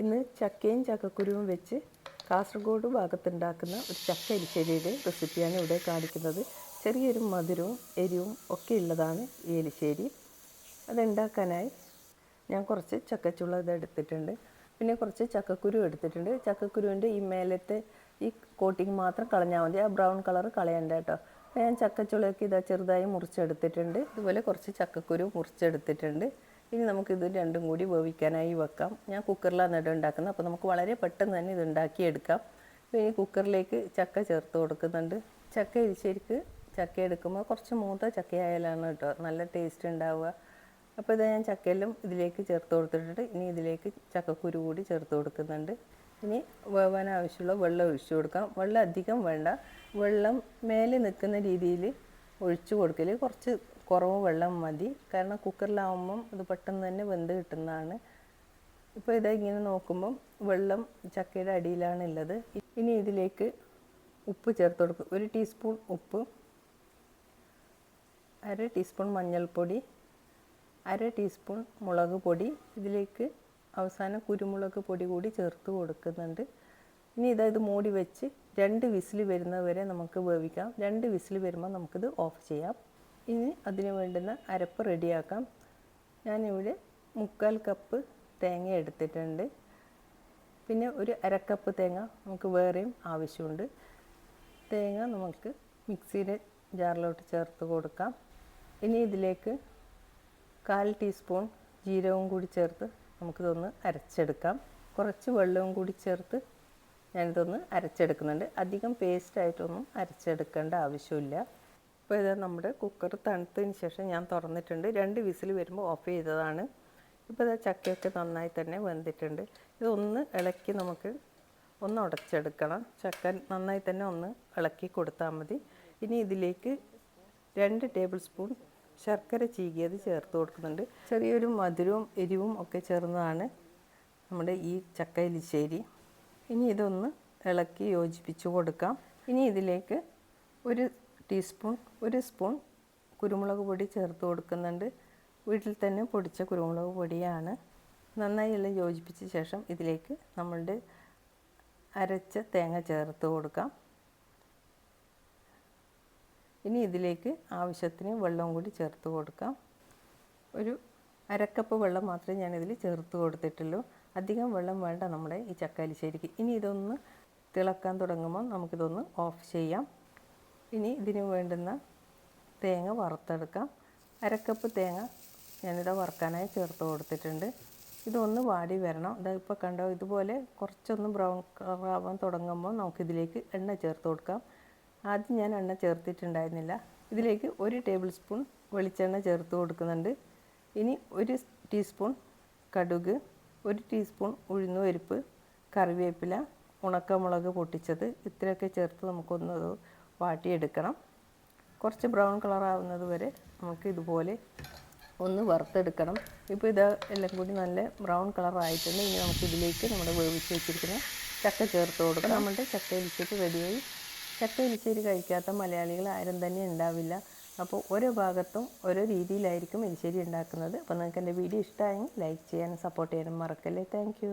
ഇന്ന് ചക്കയും ചക്കക്കുരുവും വെച്ച് കാസർഗോഡ് ഭാഗത്തുണ്ടാക്കുന്ന ഒരു ചക്ക എലിശ്ശേരിയുടെ റെസിപ്പിയാണ് ഇവിടെ കാണിക്കുന്നത്. ചെറിയൊരു മധുരവും എരിവും ഒക്കെ ഉള്ളതാണ് ഈ എലിശ്ശേരി അതുണ്ടാക്കാനായി ഞാൻ കുറച്ച് ചക്കച്ചുള ഇത് എടുത്തിട്ടുണ്ട്. പിന്നെ കുറച്ച് ചക്കക്കുരു എടുത്തിട്ടുണ്ട്. ചക്കക്കുരുവിന്റെ ഈ മേലത്തെ ഈ കോട്ടിങ് മാത്രം കളഞ്ഞാൽ മതി. ആ ബ്രൗൺ കളർ കളയണ്ട കേട്ടോ. ഞാൻ ചക്കച്ചുളയൊക്കെ ഇതാ ചെറുതായി മുറിച്ചെടുത്തിട്ടുണ്ട്. ഇതുപോലെ കുറച്ച് ചക്കക്കുരു മുറിച്ചെടുത്തിട്ടുണ്ട്. ഇനി നമുക്കിത് രണ്ടും കൂടി വേവിക്കാനായി വെക്കാം. ഞാൻ കുക്കറിലാണ് ഇത് ഉണ്ടാക്കുന്നത്. അപ്പോൾ നമുക്ക് വളരെ പെട്ടെന്ന് തന്നെ ഇത് ഉണ്ടാക്കിയെടുക്കാം. അപ്പോൾ ഇനി കുക്കറിലേക്ക് ചക്ക ചേർത്ത് കൊടുക്കുന്നുണ്ട്. ചക്ക ഇരിച്ചേരിക്ക് ചക്ക എടുക്കുമ്പോൾ കുറച്ച് മൂത്ത ചക്കയായാലാണ് കേട്ടോ നല്ല ടേസ്റ്റ് ഉണ്ടാവുക. അപ്പോൾ ഇത് ഞാൻ ചക്കയെല്ലാം ഇതിലേക്ക് ചേർത്ത് കൊടുത്തിട്ടുണ്ട്. ഇനി ഇതിലേക്ക് ചക്കക്കുരു കൂടി ചേർത്ത് കൊടുക്കുന്നുണ്ട്. ഇനി വേവാൻ ആവശ്യമുള്ള വെള്ളം ഒഴിച്ചു കൊടുക്കാം. വെള്ളം അധികം വേണ്ട. വെള്ളം മേലെ നിൽക്കുന്ന രീതിയിൽ ഒഴിച്ചു കൊടുക്കൽ കുറച്ച് കുറവ് വെള്ളം മതി. കാരണം കുക്കറിലാവുമ്പം ഇത് പെട്ടെന്ന് തന്നെ വെന്ത് കിട്ടുന്നതാണ്. ഇപ്പോൾ ഇതാ ഇങ്ങനെ നോക്കുമ്പം വെള്ളം ചക്കയുടെ അടിയിലാണ് ഉള്ളത് ഇനി ഇതിലേക്ക് ഉപ്പ് ചേർത്ത് കൊടുക്കും. ഒരു ടീസ്പൂൺ ഉപ്പ് അര ടീസ്പൂൺ മഞ്ഞൾപ്പൊടി അര ടീസ്പൂൺ മുളക് പൊടി. ഇതിലേക്ക് അവസാനം കുരുമുളക് പൊടി കൂടി ചേർത്ത് കൊടുക്കുന്നുണ്ട്. ഇനി ഇതാ ഇത് മൂടി വെച്ച് രണ്ട് വിസിൽ വരുന്നത് വരെ നമുക്ക് വേവിക്കാം. രണ്ട് വിസിൽ വരുമ്പോൾ നമുക്കിത് ഓഫ് ചെയ്യാം. ഇനി അതിന് വേണ്ടുന്ന അരപ്പ് റെഡിയാക്കാം. ഞാനിവിടെ മുക്കാൽ കപ്പ് തേങ്ങ എടുത്തിട്ടുണ്ട്. പിന്നെ ഒരു അരക്കപ്പ് തേങ്ങ നമുക്ക് വേറെയും ആവശ്യമുണ്ട്. തേങ്ങ നമുക്ക് മിക്സിയുടെ ജാറിലോട്ട് ചേർത്ത് കൊടുക്കാം. ഇനി ഇതിലേക്ക് കാൽ ടീസ്പൂൺ ജീരകവും കൂടി ചേർത്ത് നമുക്കിതൊന്ന് അരച്ചെടുക്കാം. കുറച്ച് വെള്ളവും കൂടി ചേർത്ത് ഞാനിതൊന്ന് അരച്ചെടുക്കുന്നുണ്ട്. അധികം പേസ്റ്റായിട്ടൊന്നും അരച്ചെടുക്കേണ്ട ആവശ്യമില്ല. ഇപ്പോൾ ഇത് നമ്മുടെ കുക്കർ തണുത്തതിന് ശേഷം ഞാൻ തുറന്നിട്ടുണ്ട്. രണ്ട് വിസിൽ വരുമ്പോൾ ഓഫ് ചെയ്തതാണ്. ഇപ്പോൾ ഇത് ചക്കയൊക്കെ നന്നായി തന്നെ വെന്തിട്ടുണ്ട്. ഇതൊന്ന് ഇളക്കി നമുക്ക് ഒന്ന് ഉടച്ചെടുക്കണം. ചക്ക നന്നായി തന്നെ ഒന്ന് ഇളക്കി കൊടുത്താൽ മതി. ഇനി ഇതിലേക്ക് രണ്ട് ടേബിൾ സ്പൂൺ ശർക്കര ചീകിയത് ചേർത്ത് കൊടുക്കുന്നുണ്ട്. ചെറിയൊരു മധുരവും എരിവും ഒക്കെ ചേർന്നതാണ് നമ്മുടെ ഈ ചക്ക എലിശ്ശേരി. ഇനി ഇതൊന്ന് ഇളക്കി യോജിപ്പിച്ച് കൊടുക്കാം. ഇനി ഇതിലേക്ക് ഒരു ടീസ്പൂൺ ഒരു സ്പൂൺ കുരുമുളക് പൊടി ചേർത്ത് കൊടുക്കുന്നുണ്ട്. വീട്ടിൽ തന്നെ പൊടിച്ച കുരുമുളക് പൊടിയാണ്. നന്നായി എല്ലാം യോജിപ്പിച്ച ശേഷം ഇതിലേക്ക് നമ്മളുടെ അരച്ച തേങ്ങ ചേർത്ത് കൊടുക്കാം. ഇനി ഇതിലേക്ക് ആവശ്യത്തിന് വെള്ളം കൂടി ചേർത്ത് കൊടുക്കാം. ഒരു അരക്കപ്പ് വെള്ളം മാത്രമേ ഞാനിതിൽ ചേർത്ത് കൊടുത്തിട്ടുള്ളൂ. അധികം വെള്ളം വേണ്ട നമ്മുടെ ഈ ചക്കാലിശ്ശേരിക്ക്. ഇനി ഇതൊന്ന് തിളക്കാൻ തുടങ്ങുമ്പോൾ നമുക്കിതൊന്ന് ഓഫ് ചെയ്യാം. ഇനി ഇതിന് വേണ്ടുന്ന തേങ്ങ വറുത്തെടുക്കാം. അരക്കപ്പ് തേങ്ങ ഞാനിവിടെ വറുക്കാനായി ചേർത്ത് കൊടുത്തിട്ടുണ്ട്. ഇതൊന്ന് വാടി വരണം. ഇതാ ഇപ്പോൾ കണ്ടോ ഇതുപോലെ കുറച്ചൊന്ന് ബ്രൗൺ കളറാവാൻ തുടങ്ങുമ്പോൾ നമുക്കിതിലേക്ക് എണ്ണ ചേർത്ത് കൊടുക്കാം. ആദ്യം ഞാൻ എണ്ണ ചേർത്തിട്ടുണ്ടായിരുന്നില്ല. ഇതിലേക്ക് ഒരു ടേബിൾ സ്പൂൺ വെളിച്ചെണ്ണ ചേർത്ത് കൊടുക്കുന്നുണ്ട്. ഇനി ഒരു ടീസ്പൂൺ കടുക് ഒരു ടീസ്പൂൺ ഉഴുന്നുപരിപ്പ് കറിവേപ്പില ഉണക്കമുളക് പൊട്ടിച്ചത് ഇത്രയൊക്കെ ചേർത്ത് നമുക്കൊന്ന് വാട്ടിയെടുക്കണം. കുറച്ച് ബ്രൗൺ കളർ ആവുന്നത് വരെ നമുക്ക് ഇതുപോലെ ഒന്ന് വറുത്തെടുക്കണം. ഇപ്പോൾ ഇത് എല്ലാം കൂടി നല്ല ബ്രൗൺ കളർ ആയിട്ടുണ്ട്. ഇനി നമുക്ക് ഇതിലേക്ക് നമ്മുടെ വേവിച്ച് വെച്ചിരിക്കുന്ന ചക്ക ചേർത്ത് കൊടുക്കാം നമ്മുടെ ചക്ക എലിശ്ശേരി റെഡിയായി. ചക്ക എലിശ്ശേരി കഴിക്കാത്ത മലയാളികൾ ആരും തന്നെ ഉണ്ടാവില്ല. അപ്പോൾ ഓരോ ഭാഗത്തും ഓരോ രീതിയിലായിരിക്കും എലിശ്ശേരി ഉണ്ടാക്കുന്നത്. അപ്പോൾ നിങ്ങൾക്ക് എന്റെ വീഡിയോ ഇഷ്ടമായെങ്കിൽ ലൈക്ക് ചെയ്യാനും സപ്പോർട്ട് ചെയ്യാനും മറക്കല്ലേ. താങ്ക്